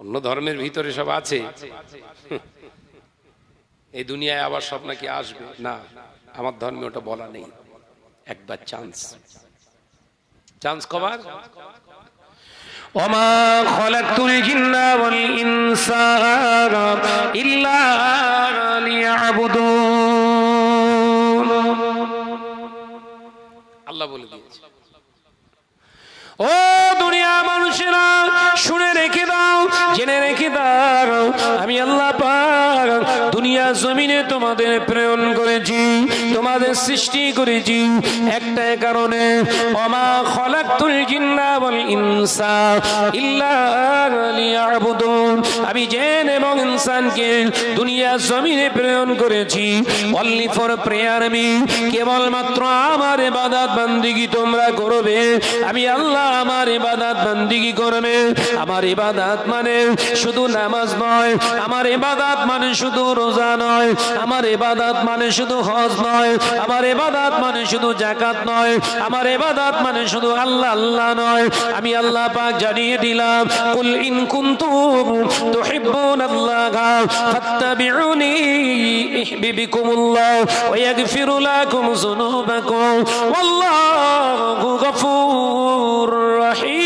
অন্য ধর্মের ভিতরে সব আছে এই দুনিয়ায় আবার সব নাকি আসবে না আমার ধর্মে ওটা বলা নেই একবার চান্স চান্স কবার وما خلقت الجن والإنس إلا ليعبدون আল্লাহ বলে দিয়েছে ও দুনিয়া মানুষেরা শুনে রেখে দাও, জেনে রেখে দাও, আমি আল্লাহ পাক দুনিয়া জমিনে তোমাদের প্রেরণ করেছি, তোমাদের সৃষ্টি করেছি একটাই কারণে, ওমা খলাকতুল জিন্না ওয়াল ইনসা ইল্লা আমি জিন এবং ইনসানকে দুনিয়া জমিনে প্রেরণ করেছি অনলি ফর প্রেয়ার মি কেবলমাত্র আমার ইবাদত বান্দিগি তোমরা করবে, আমি আল্লাহ আমার ইবাদত বান্দিগি করবে। আমার ইবাদত মানে শুধু নামাজ নয়। আমার ইবাদত মানে শুধু রোজা নয়। আমার ইবাদত মানে শুধু হজ নয়। আমার ইবাদত মানে শুধু জাকাত নয়। আমার ইবাদত মানে শুধু আল্লাহ আল্লাহ নয়। আমি আল্লাহ পাক জানিয়ে দিলাম, কুল ইন কুনতুম তুহিব্বুনাল্লাহ ফাত্তাবিউনি ইহবিবিকুমুল্লাহ ওয়া ইয়াগফিরু লাকুম যুনুবাকুম। ওয়াল্লাহু গফুর রহিম।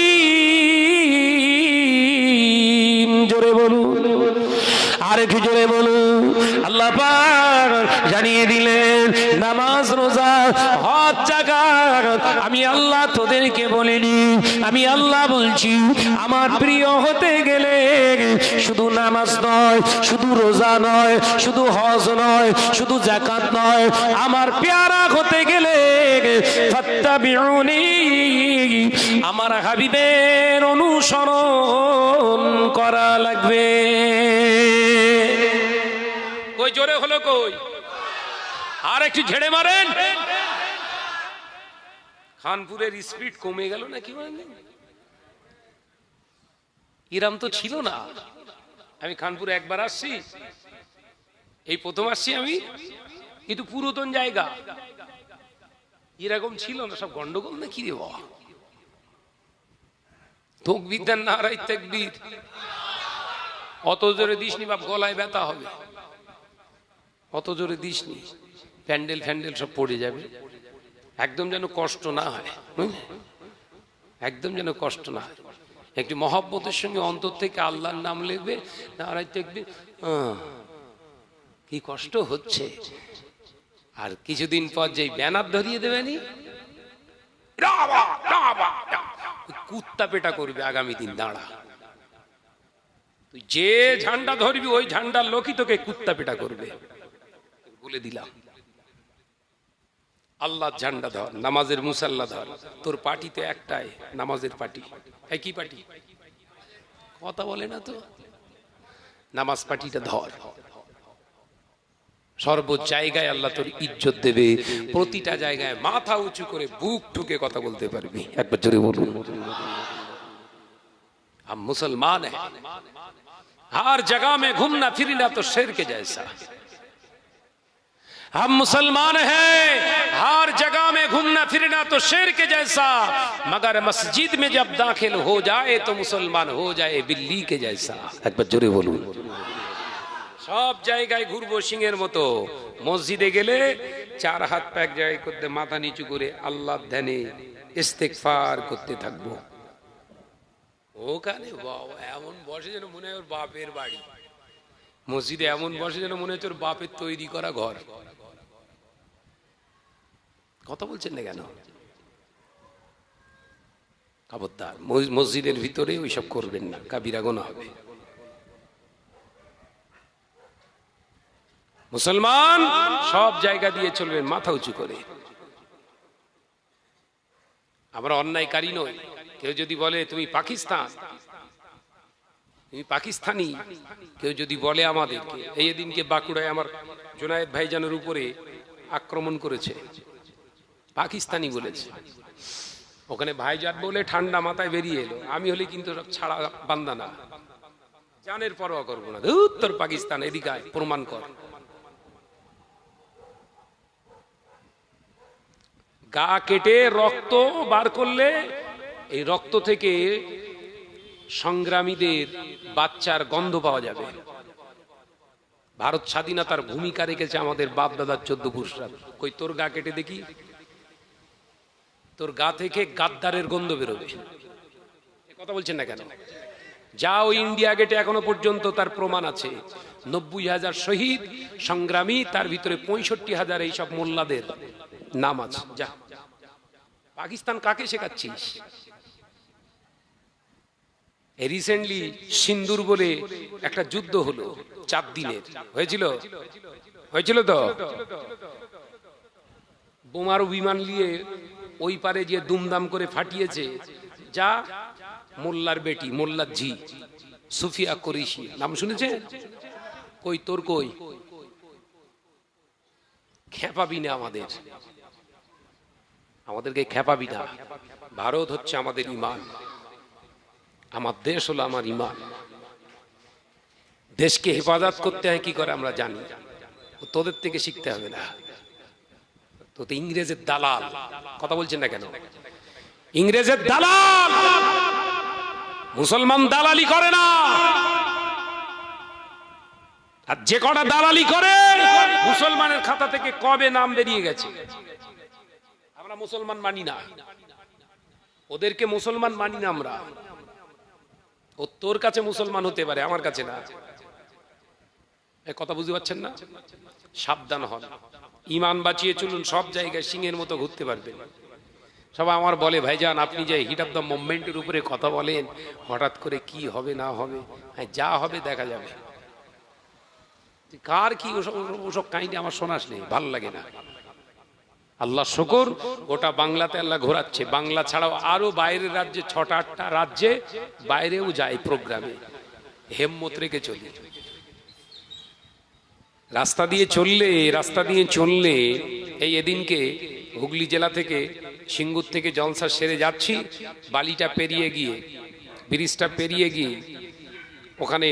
পাক জানিয়ে দিলেন, নামাজ, রোজা, হজ, জাকাত, আমি আল্লাহ তোদেরকে বলিনি, আমি আল্লাহ বলছি, আমার প্রিয় হতে গেলে শুধু নামাজ নয়, শুধু রোজা নয়, শুধু হজ নয়, শুধু জাকাত নয়, আমার পেয়ারা হতে গেলে আমার হাবিবের অনুসরণ করা লাগবে। জোরে হলো কই? আর একটু ঝেড়ে মারেন। খানপুরের স্পিড কমে গেল নাকি মানে? ইরাম তো ছিল না। আমি খানপুরে একবার আসছি। এই প্রথম আসছি আমি। কিন্তু পুরাতন জায়গা। এরকম ছিল না, সব গন্ডগোল না কি রে বাবা? তকবির দেন নারাই তেকবির। অত জোরে দিসনি বাপ, গলায় ব্যথা হবে। অত জোরে দিসনি। প্যান্ডেল ফ্যান্ডেল সব পড়ে যাবে। একদম যেন কষ্ট না হয়? একদম যেন কষ্ট না হয়। একটি মহব্বতের সঙ্গে অন্তর থেকে আল্লাহর নাম লিখবে নারাই দেখবে কি কষ্ট হচ্ছে। আর কিছুদিন পর যেই ব্যানার ধরিয়ে দেবেনি। কুত্তা পেটা করবে আগামী দিন দাঁড়া। তুই যে ঝান্ডা ধরবি ওই ঝান্ডার লোকই তোকে কুত্তা পেটা করবে। বলে দিলাম আল্লাহ ঝান্ডা ধর নামাজের মুসাল্লা ধর তোর পার্টি তো একটাই নামাজের পার্টি এই কি পার্টি কথা বলে না তো নামাজ পার্টিটা ধর সর্ব জায়গায় আল্লাহ তোর ইজ্জত দেবে প্রতিটা জায়গায় মাথা উঁচু করে বুক ঠুকে কথা বলতে পারবি একবার জোরে বলুন हम मुसलमान हैं हर जगह में घूमना फिरना तो शेर के जैसा हम मुसलमान हैं हर जगह में घूमना फिरना तो शेर के जैसा मगर मस्जिद में जब दाखिल हो जाए तो मुसलमान हो जाए बिल्ली के जैसा একবার জোরে বলুন সব জায়গায় ঘুরবো সিংহের মতো মসজিদে গেলে চার হাত প্যাক জায়গায় করতে মাথা নিচু করে আল্লাহ ধ্যানে ইস্তেকফার করতে থাকবো ওখানে বাবা এমন বসে যেন মনে হয় ওর বাপের বাড়ি মসজিদে এমন বসে যেন মনে হচ্ছে ওর বাপের তৈরি করা ঘর। কথা বলছেন না কেন? খবরদার মসজিদের ভিতরে ওইসব করবেন না, কাবিরা গোনা হবে। মুসলমান সব জায়গা দিয়ে চলবেন, মাথা উঁচু করে। আমরা অন্যায়কারী নই। কেউ যদি বলে, তুমি পাকিস্তান তুমি পাকিস্তানি। কেউ যদি বলে আমাদেরকে, এই দিনকে বাঁকুড়ায় আমার জোনায়েদ ভাইজানের উপরে আক্রমণ করেছে। পাকিস্তানি বলেছে। ওখানে ভাইজান বলে ঠান্ডা মাথায় বেরিয়ে এলো। আমি হলে কিন্তু ছাড়া বান্দা না। জানের পরোয়া করব না। উত্তর পাকিস্তান, এদিকে প্রমাণ কর। গা কেটে রক্ত বার করলে, এই রক্ত থেকে সংগ্রামীদের বাচ্চার গন্ধ পাওয়া যাবে। ভারত স্বাধীনতার ভূমিকা রেখেছে আমাদের বাপ দাদার চোদ্দ পুরুষরা। কই, তোর গা কেটে দেখি? তোর গা থেকে গাদ্দারের গন্ধ বেরোবে। কথা বলছেন না কেন? যা ওই ইন্ডিয়া গেটে এখনও পর্যন্ত তার প্রমাণ আছে। নব্বই হাজার শহীদ, সংগ্রামী, তার ভিতরে পঁয়ষট্টি হাজার এইসব মোল্লাদের নাম আছে। যা। পাকিস্তান কাকে শেখাচ্ছিস? রিসেন্টলি সিন্দুর বলে একটা যুদ্ধ হলো, চার দিনের। হয়েছিল? হয়েছিল তো? বোমার বিমান নিয়ে ওই পারে যে দুমদাম করে ফাটিয়েছে, যা মোল্লার বেটি, মোল্লার ঝি, সুফিয়া করিসি নাম শুনেছে কই তোর কই? খেপাবি না আমাদের। আমাদেরকে খেপাবি না। ভারত হচ্ছে আমাদের ইমান। আমার দেশ হলো আমার ইমান। দেশকে হেফাজত করতে হয়, কি করে আমরা জানি? তোদের থেকে শিখতে হবে না। তো ইংরেজের দালাল। কথা বলছেন না কেন? ইংরেজের দালাল! মুসলমান দালালি করে না। আর যে কটা দালালি করে, মুসলমানের খাতা থেকে কবে নাম বেরিয়ে গেছে? আমরা মুসলমান মানি না। ওদেরকে মুসলমান মানি না আমরা। ও তোর কাছে মুসলমান হতে পারে, আমার কাছে না। কথা বুঝতে পারছেন না? সাবধান হন। ইমান বাঁচিয়ে চলুন, সব জায়গায় সিংহের মতো ঘুরতে পারবেন। সবাই আমার বলে, ভাইজান, আপনি যে হিট অফ দ্য মুভমেন্টের উপরে কথা বলেন, হঠাৎ করে কি হবে, না হবে? হ্যাঁ যা হবে দেখা যাবে। কার কি ওসব ওসব কাহিনী আমার শোনাস নেই, ভালো লাগে না। আল্লাহ শকর, গোটা বাংলাতে আল্লাহ ঘোরাচ্ছে। বাংলা ছাড়াও আরও বাইরের রাজ্যে, ছটা, আটটা রাজ্যে বাইরেও যায় প্রোগ্রামে। হেম্মত রেখে চলি। রাস্তা দিয়ে চললে, রাস্তা দিয়ে চললে এই এদিনকে হুগলি জেলা থেকে সিঙ্গুর থেকে জলসা সেরে যাচ্ছি, বালিটা পেরিয়ে গিয়ে, ব্রিজটা পেরিয়ে গিয়ে ওখানে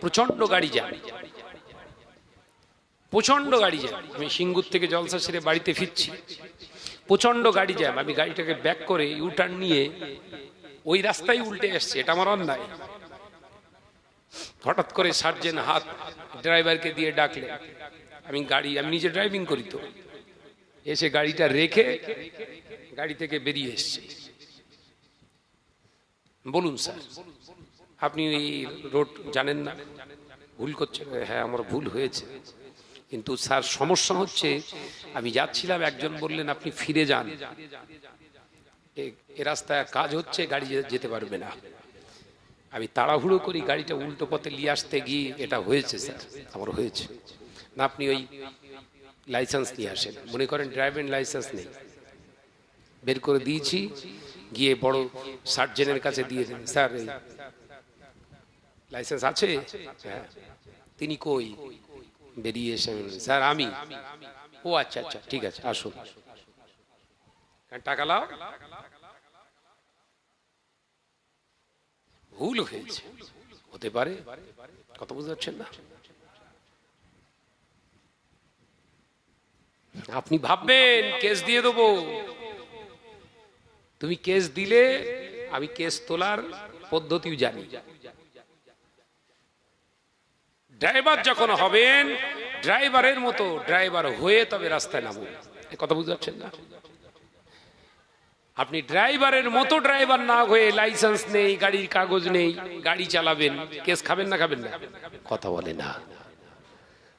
প্রচণ্ড গাড়ি যায়। প্রচণ্ড গাড়ি জ্যাম আমি সিঙ্গুর থেকে জলসা সেরে বাড়িতে ফিরছি। প্রচণ্ড গাড়ি জ্যাম আমি গাড়িটাকে ব্যাক করে ইউটার্ন নিয়ে ওই রাস্তায় উল্টে এসছে এটা আমার অন্যায়। হঠাৎ করে সার্জেন হাত ড্রাইভারকে দিয়ে ডাকলে। আমি গাড়ি, আমি নিজে ড্রাইভিং করি তো। এসে গাড়িটা রেখে গাড়ি থেকে বেরিয়ে এসছি। বলুন স্যার, আপনি এই রোড জানেন না? ভুল করছেন হ্যাঁ আমার ভুল হয়েছে। কিন্তু স্যার, সমস্যা হচ্ছে, আমি যাচ্ছিলাম, একজন বললেন, আপনি ফিরে যান। এ- রাস্তায় কাজ হচ্ছে, গাড়ি যেতে পারবে না। আমি তাড়াহুড়ো করি, গাড়িটা উল্টো পথে নিয়ে আসতে গিয়ে এটা হয়েছে, স্যার, আমার হয়েছে। না, আপনি ওই লাইসেন্স নিয়ে আসেন। মনে করেন, ড্রাইভিং লাইসেন্স নেই। বের করে দিয়েছি, গিয়ে বড় সার্জেনের কাছে দিয়ে দেন স্যার লাইসেন্স আছে? হ্যাঁ। তিনি কই? বেরিয়ে এসে আমি স্যার, আমি। ও আচ্ছা আচ্ছা ঠিক আছে, আসুন। টাকা লাও। ভুল হয়েছে। হতে পারে কত বুঝতে পারছেন না? আপনি ভাববেন, কেস দিয়ে দেবো। তুমি কেস দিলে, আমি কেস তোলার পদ্ধতিও জানি। ড্রাইভার যখন হবেন, ড্রাইভারের মতো ড্রাইভার হয়ে তবে রাস্তায় নামুন। কথা বুঝতে পারছেন না? আপনি ড্রাইভারের মতো ড্রাইভার না হয়ে লাইসেন্স নেই, গাড়ির কাগজ নেই, গাড়ি চালাবেন, কেস খাবেন না খাবেন না? কথা বলে না।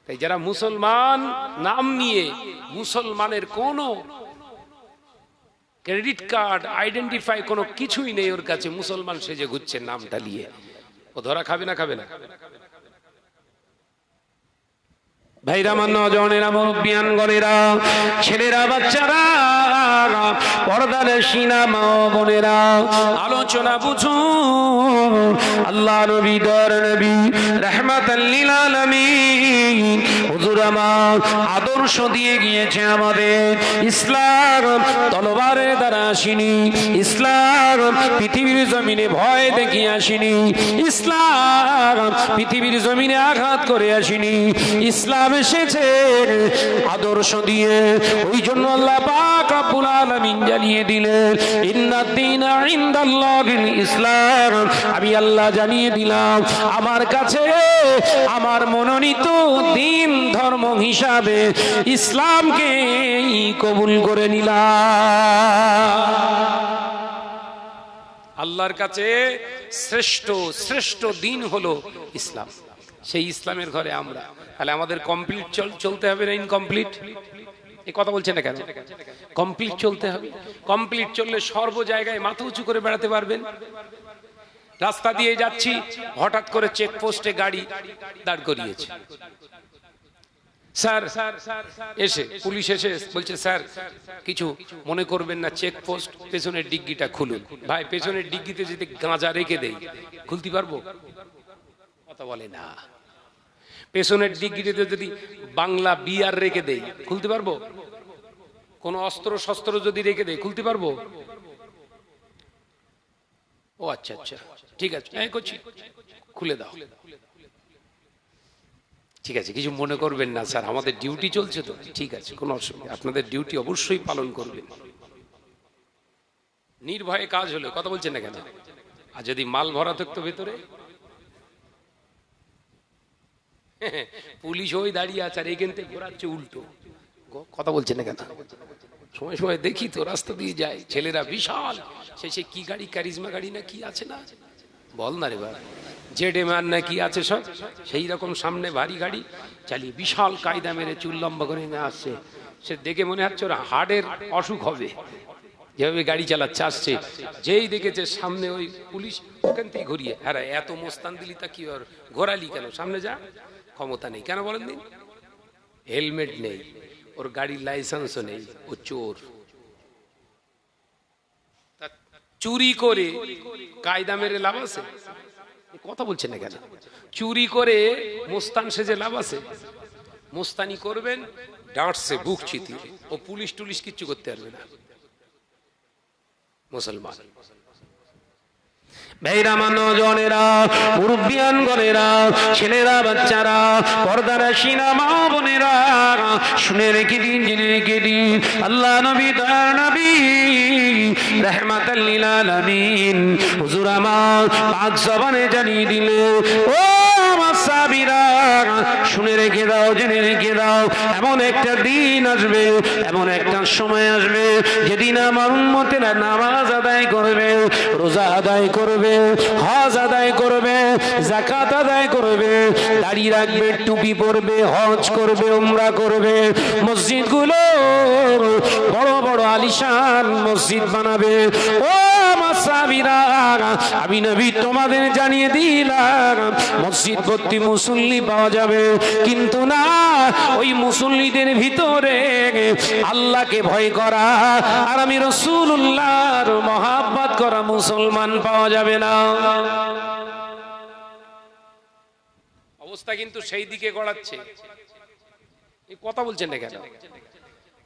তাই যারা মুসলমান, নাম নিয়ে মুসলমানের কোনো ক্রেডিট কার্ড আইডেন্টিফাই কোনো কিছুই নেই ওর কাছে, মুসলমান সেজে ঘুরছে নামটা নিয়ে। ও ধরা খাবে না খাবে না। ভাইরা আমার নজনেরা মুরব্বিয়ান গনেরা ছেলেরা বাচ্চারা পর্দার সিনা মা বোনেরা, আলোচনা বুঝু। আল্লাহ নবী দর নবী আমার আদর্শ দিয়ে গিয়েছে আমাদের ইসলাম। তলবারে দ্বারা আসিনি, ইসলাম পৃথিবীর জমিনে ভয় দেখিয়ে আসিনি, ইসলাম পৃথিবীর জমিনে আঘাত করে আসিনি, ইসলাম এসেছে আদর্শ দিয়ে। ওই জন্য আল্লাহ পাক রব্বুল আলামিন জানিয়ে দিলেন ইন্নাদ্দিনা ইনদাল্লাহিল ইসলাম। আমি আল্লাহ জানিয়ে দিলাম, আমার কাছে, আমার মনোনীত দিন ধর্ম হিসাবে ইসলামকে কবুল করে নিলাম। আল্লাহর কাছে শ্রেষ্ঠ শ্রেষ্ঠ দিন হলো ইসলাম। সেই ইসলামের ঘরে আমরা। তাহলে আমাদের কমপ্লিট চল, চলতে হবে না ইনকমপ্লিট? এই কথা বলছে না কেন? কমপ্লিট চলতে হবে। কমপ্লিট চললে সর্ব জায়গায় মাথা উঁচু করে বেড়াতে পারবেন। রাস্তা দিয়ে যাচ্ছি, হঠাৎ করে চেকপোস্টে গাড়ি দাঁড় করিয়েছে। স্যার, এসে, পুলিশ এসে বলছে, স্যার, কিছু মনে করবেন না চেকপোস্ট পেছনের ডিগ্গিটা খুলুন। ভাই, পেছনের ডিগ্গিতে যদি গাঁজা রেখে দেই, খুলতে পারব? কথা বলে না। পেছনের ডিগ্রিতে যদি বাংলা বিয়ার রেখে দেই, খুলতে পারব? কোন অস্ত্র শস্ত্র যদি রেখে দেয় খুলতে পারব? ও আচ্ছা আচ্ছা। ঠিক আছে করছি। খুলে দাও। ঠিক আছে, কিছু মনে করবেন না স্যার, আমাদের ডিউটি চলছে তো। ঠিক আছে, কোনো অসুবিধা আপনাদের ডিউটি অবশ্যই পালন করবেন। নির্ভয়ে কাজ হলে, কথা বলছেন না কেন? আর যদি মাল ভরা থাকতো ভেতরে? পুলিশ ওই দাঁড়িয়ে আছে আর এখান থেকে ঘোরাচ্ছে উল্টো। কথা বলছেন না কেন? সময় সময় দেখি তো রাস্তা দিয়ে যায়। ছেলেরা বিশাল। সে সে কি গাড়ি ক্যারিজমা গাড়ি না কি আছে না? বল না রে ভাই জেড এম আর না কি আছে সব? সেই রকম সামনে ভারী গাড়ি চালিয়ে বিশাল কায়দা মেরে চুল লম্বা করে নিয়ে আসছে। সে দেখে মনে হচ্ছে ওর হার্টের অসুখ হবে। যেভাবে গাড়ি চালাচ্ছে আসছে। যেই দেখেছে সামনে ওই পুলিশ ওখান থেকে ঘুরিয়ে। হ্যাঁ এত মোস্তান দিলি তা কি ওর ঘোরালি কেন? সামনে যা। ক্ষমতা নেই। কেন বলেন হেলমেট নেই, ওর গাড়ির লাইসেন্সও নেই, ও চোর। চুরি করে কায়দা মেরে লাভ আছে? কথা বলছেন না কেন? চুরি করে মোস্তান সেজে লাভ আছে? মোস্তানি করবেন, ডাঁটছে বুক চিতিয়ে। ও পুলিশ টুলিশ কিচ্ছু করতে পারবে না। মুসলমান। ভাইরা মানজনেরা মুরব্বিয়ান গনেরা ছেলেরা, বাচ্চারা, পর্দারা সিনা মা বোনেরা, শুনে রেখে দিন, জেনে রেখে দিন। আল্লাহ নবী, দয়ার নবী রহমাতাল্লিল আলামিন। হুজুর আমার জবানে জানিয়ে দিলে, ও সাবিরা, শুনে রেখে দাও, জেনে রেখে দাও, এমন একটা দিন আসবে, এমন একটা সময় আসবে, যেদিন আমার উন্মতেরা নামাজ আদায় করবে, রোজা আদায় করবে, হজ আদায় করবে জাকাত আদায় করবে, দাড়ি রাখবে, টুপি পরবে, হজ করবে, উমরা করবে মসজিদগুলো বড় বড় আলিশান মসজিদ বানাবে। ও আমি নবী তোমাদের জানিয়ে দিলাম, মসজিদ ভর্তি মুসল্লি পাওয়া যাবে। কিন্তু না, ওই মুসল্লিদের ভিতরে আল্লাহকে ভয় করা আর আমি রসুল্লাহর মহাব্বাত করা মুসলমান পাওয়া যাবে না। অবস্থা কিন্তু সেই দিকে গড়াচ্ছে। কথা বলছেন না কেন?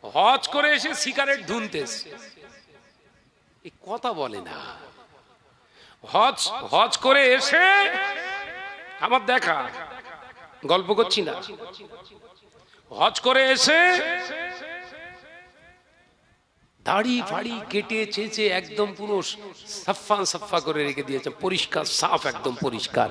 হজ করে এসে সিগারেট ধুনতেছে। এই কথা বলে না। হজ হজ করে এসে আমার দেখা। গল্প করছি না। হজ করে এসে দাড়ি ফাড়ি কেটে চেঁচে একদম পুরো সাফা সাফা করে রেখে দিয়েছে। পরিষ্কার, সাফ, একদম পরিষ্কার।